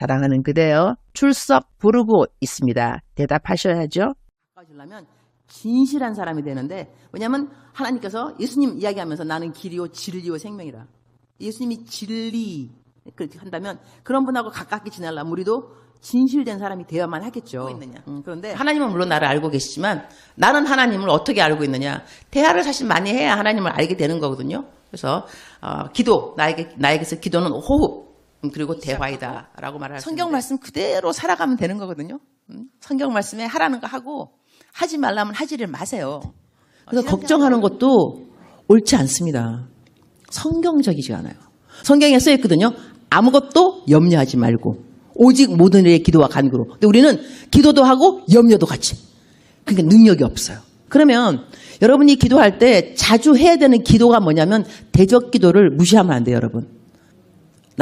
사랑하는 그대여 출석 부르고 있습니다. 대답하셔야죠. 바꿔주려면 진실한 사람이 되는데 왜냐하면 하나님께서 예수님 이야기하면서 나는 길이요 진리요 생명이라 예수님이 진리 그렇게 한다면 그런 분하고 가깝게 지내려면 우리도 진실된 사람이 되어야만 하겠죠. 음, 그런데 하나님은 물론 나를 알고 계시지만 나는 하나님을 어떻게 알고 있느냐 대화를 사실 많이 해야 하나님을 알게 되는 거거든요. 그래서 어, 기도 나에게 나에게서 기도는 호흡 음, 그리고 대화이다라고 말할 성경 말씀 그대로 살아가면 되는 거거든요. 음, 성경 말씀에 하라는 거 하고 하지 말라면 하지를 마세요. 그래서 걱정하는 것도 옳지 않습니다. 성경적이지 않아요. 성경에 써 있거든요. 아무것도 염려하지 말고 오직 모든 일에 기도와 간구로. 근데 우리는 기도도 하고 염려도 같이. 그러니까 능력이 없어요. 그러면 여러분이 기도할 때 자주 해야 되는 기도가 뭐냐면 대적 기도를 무시하면 안 돼요, 여러분.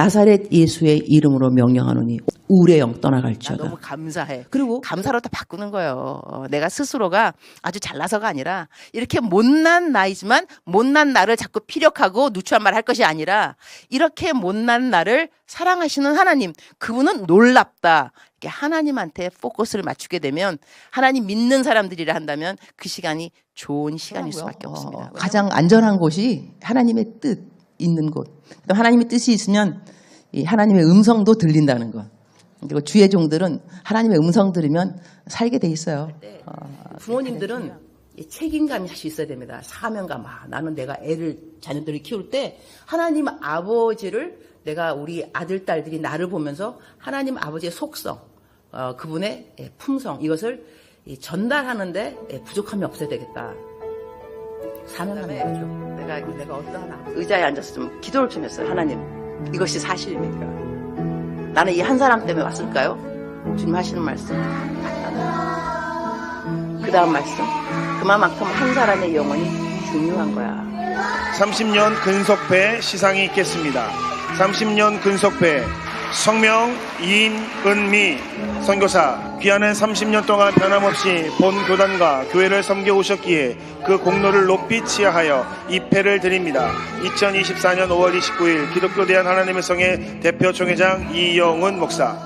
나사렛 예수의 이름으로 명령하노니 우울의 영 떠나갈지어다. 너무 감사해. 그리고 감사로 다 바꾸는 거예요. 어, 내가 스스로가 아주 잘나서가 아니라 이렇게 못난 나이지만 못난 나를 자꾸 피력하고 누추한 말 할 것이 아니라 이렇게 못난 나를 사랑하시는 하나님 그분은 놀랍다. 이렇게 하나님한테 포커스를 맞추게 되면 하나님 믿는 사람들이라 한다면 그 시간이 좋은 시간일 수밖에 없습니다. 가장 안전한 곳이 하나님의 뜻 있는 곳. 하나님의 뜻이 있으면 이 하나님의 음성도 들린다는 것. 그리고 주의 종들은 하나님의 음성 들으면 살게 돼 있어요. 어, 부모님들은 이 책임감이 사실 있어야 됩니다. 사명감. 아, 나는 내가 애를 자녀들을 키울 때 하나님 아버지를 내가 우리 아들 딸들이 나를 보면서 하나님 아버지의 속성, 어, 그분의 예, 품성 이것을 이 전달하는데 예, 부족함이 없어야 되겠다. 사명하는 거죠. 내가 내가 어떠한 의자에 앉아서 좀 기도를 좀 했어요. 하나님, 이것이 사실입니까? 나는 이 한 사람 때문에 왔을까요? 주님 하시는 말씀. 그 다음 말씀. 그만큼 한 사람의 영혼이 중요한 거야. 30년 근속배 시상이 있겠습니다. 30년 근속배 성명 이은미 선교사 귀하는 30년 동안 변함없이 본 교단과 교회를 섬겨 오셨기에 그 공로를 높이 치하하여 입회를 드립니다. 2024년 5월 29일 기독교 대한 하나님의 성의 대표 총회장 이영훈 목사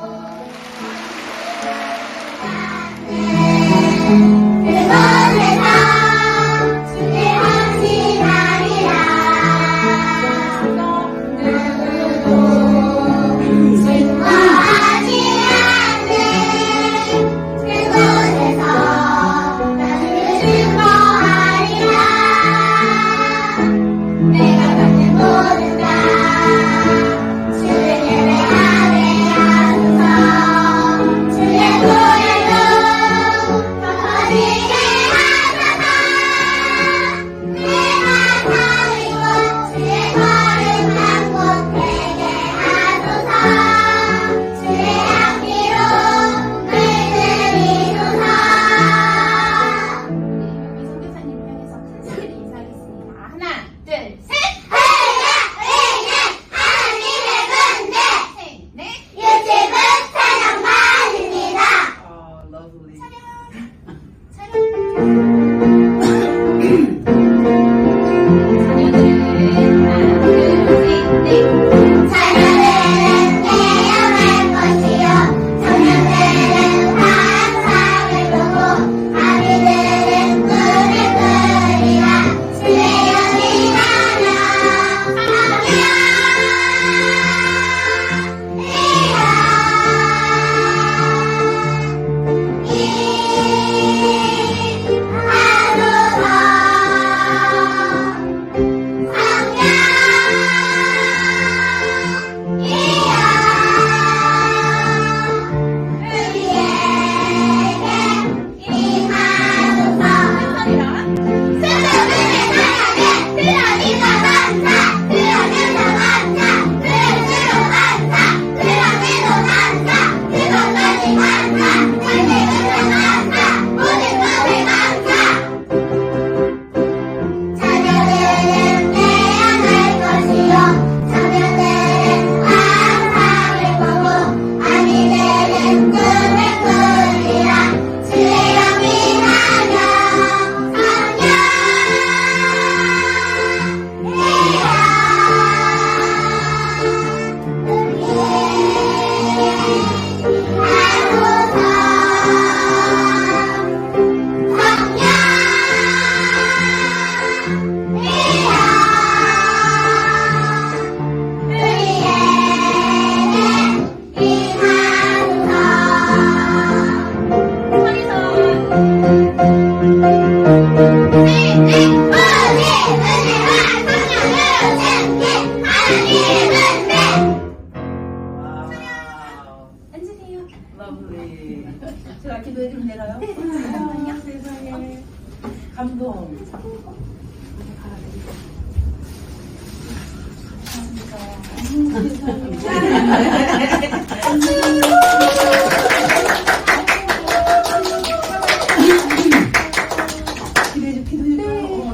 Thank you.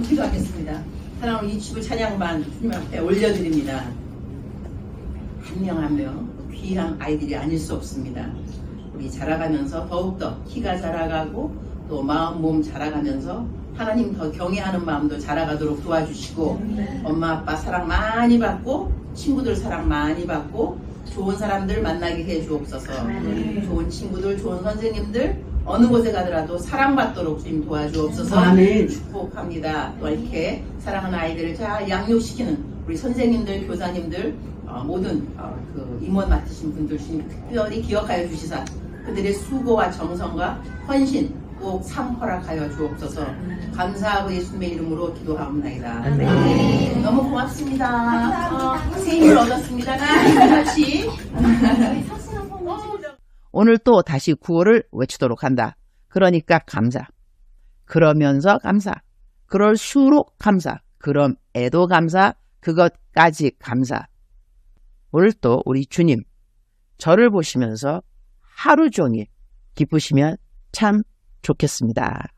기도하겠습니다. 주님 앞에 올려드립니다. 한 명 한 명 귀한 아이들이 아닐 수 없습니다. 우리 자라가면서 더욱더 키가 자라가고 또 마음 몸 자라가면서 하나님 더 경외하는 마음도 자라가도록 도와주시고 엄마 아빠 사랑 많이 받고 친구들 사랑 많이 받고 좋은 사람들 만나게 해 주옵소서. 좋은 친구들 좋은 선생님들 어느 곳에 가더라도 사랑받도록 주님 도와주옵소서. 축복합니다. 또 이렇게 사랑하는 아이들을 잘 양육시키는 우리 선생님들 교사님들 어, 모든 어, 그 임원 맡으신 분들 주님 특별히 기억하여 주시사 그들의 수고와 정성과 헌신 꼭상 허락하여 주옵소서 감사하고 예수님의 이름으로 기도하옵나이다 네. 너무 고맙습니다 어, 새 힘을 얻었습니다 같이 오늘 또 다시 구호를 외치도록 한다. 그러니까 감사. 그러면서 감사. 그럴수록 감사. 그럼에도 감사. 그것까지 감사. 오늘 또 우리 주님, 저를 보시면서 하루 종일 기쁘시면 참 좋겠습니다.